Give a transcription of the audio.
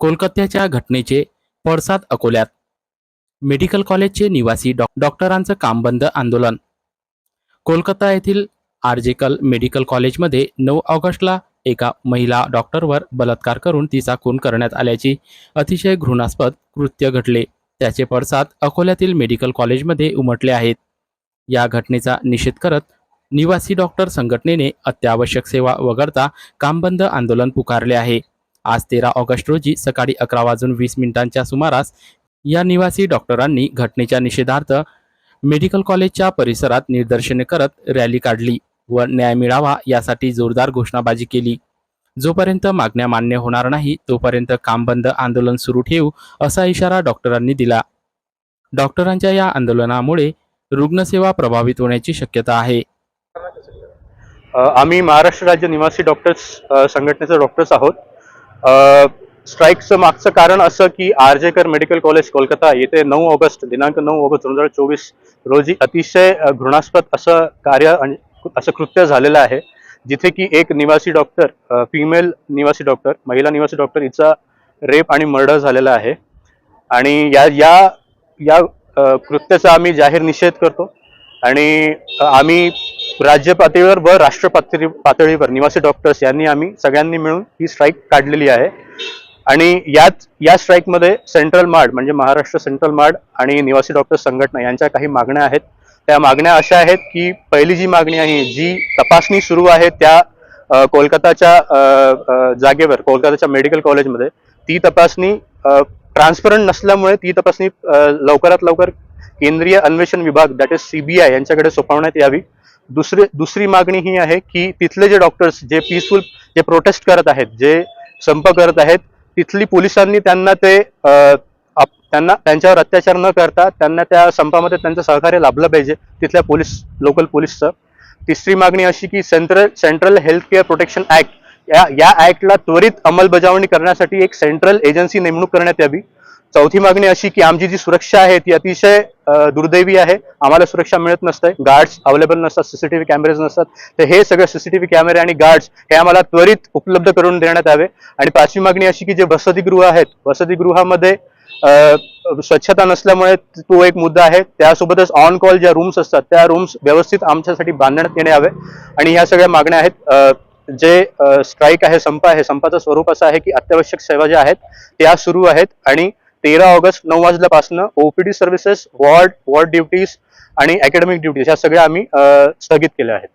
कोलकात्याच्या घटनेचे पडसाद अकोल्यात. मेडिकल कॉलेजचे निवासी डॉ डॉक्टरांचं काम बंद आंदोलन. कोलकाता येथील आर्जेकल मेडिकल कॉलेजमध्ये नऊ ऑगस्टला एका महिला डॉक्टरवर बलात्कार करून तिचा खून करण्यात आल्याची अतिशय घृणास्पद कृत्य घडले. त्याचे पडसाद अकोल्यातील मेडिकल कॉलेजमध्ये उमटले आहेत. या घटनेचा निषेध करत निवासी डॉक्टर संघटनेने अत्यावश्यक सेवा वगळता कामबंद आंदोलन पुकारले आहे. आज तेरा ऑगस्ट रोजी सकाळी अकरा वाजून वीस मिनिटांच्या सुमारास या निवासी डॉक्टरांनी घटनेच्या निषेधार्थ मेडिकल कॉलेजच्या परिसरात निदर्शने करत रॅली काढली व न्याय मिळावा यासाठी जोरदार घोषणाबाजी केली. जोपर्यंत मागण्या मान्य होणार नाही तोपर्यंत काम बंद आंदोलन सुरू ठेवू असा इशारा डॉक्टरांनी दिला. डॉक्टरांच्या या आंदोलनामुळे रुग्णसेवा प्रभावित होण्याची शक्यता आहे. आम्ही महाराष्ट्र राज्य निवासी डॉक्टर्स संघटनेचे डॉक्टर्स आहोत. स्ट्राईकचं मागचं कारण असं की आरजेकर मेडिकल कॉलेज कोलकाता येथे नऊ ऑगस्ट दिनांक नऊ ऑगस्ट दोन हजार चोवीस रोजी अतिशय घृणास्पद असं कार्य असं कृत्य झालेलं आहे. जिथे की एक निवासी डॉक्टर फिमेल निवासी डॉक्टर महिला निवासी डॉक्टर हिचा रेप आणि मर्डर झालेला आहे. आणि या या या कृत्याचा आम्ही जाहीर निषेध करतो. आणि आम्ही राज्य पातळीवर व राष्ट्र पातळी पातळीवर निवासी डॉक्टर्स यांनी आम्ही सगळ्यांनी मिळून ही स्ट्राईक काढलेली आहे. आणि यात या स्ट्राईकमध्ये सेंट्रल मार्ड म्हणजे महाराष्ट्र सेंट्रल मार्ड आणि निवासी डॉक्टर संघटना यांच्या काही मागण्या आहेत. त्या मागण्या अशा आहेत की पहिली जी मागणी आहे जी तपासणी सुरू आहे त्या कोलकाताच्या जागेवर कोलकाताच्या मेडिकल कॉलेजमध्ये ती तपासणी ट्रान्सपरंट नसल्यामुळे ती तपासणी लवकरात लवकर केंद्रीय अन्वेषण विभाग दॅट इज सीबीआय यांच्याकडे सोपवण्यात यावी. दुसरी दुसरी मागणी ही आहे की तिथले जे डॉक्टर्स जे पीसफुल जे प्रोटेस्ट करत आहेत जे संप करत आहेत तिथली पोलिसांनी त्यांना ते त्यांना त्यांच्यावर अत्याचार न करता त्यांना त्या संपामध्ये त्यांचं सहकार्य लाभलं पाहिजे तिथल्या पोलीस लोकल पोलीसचं. तिसरी मागणी अशी की central central health care protection act या या ऍक्टला त्वरित अंमलबजावणी करण्यासाठी एक सेंट्रल एजन्सी नेमणूक करण्यात यावी. चौथी मागणी अशी की आमची जी सुरक्षा आहे ती अतिशय दुर्दैवी आहे. आम्हाला सुरक्षा मिळत नसते. गार्ड्स अवेलेबल नसतात सीसीटीव्ही कॅमेरेज नसतात. तर हे सगळे सीसीटीव्ही कॅमेरे आणि गार्ड्स हे आम्हाला त्वरित उपलब्ध करून देण्यात यावे. आणि पाचवी मागणी अशी की जे वसतिगृह आहेत वसतिगृहामध्ये स्वच्छता नसल्यामुळे तो एक मुद्दा आहे. त्यासोबतच ऑन कॉल ज्या रूम्स असतात त्या रूम्स व्यवस्थित आमच्यासाठी बांधण्यात येणे हवे आणि ह्या सगळ्या मागण्या आहेत. जे स्ट्राईक आहे संप आहे संपाचं स्वरूप असं आहे की अत्यावश्यक सेवा ज्या आहेत त्या सुरू आहेत. आणि तेरा ऑगस्ट नऊ वाजल्यापासून OPD services ward ward duties आणि अकॅडमिक ड्युटीज ह्या सगळ्या आम्ही स्थगित केल्या आहेत.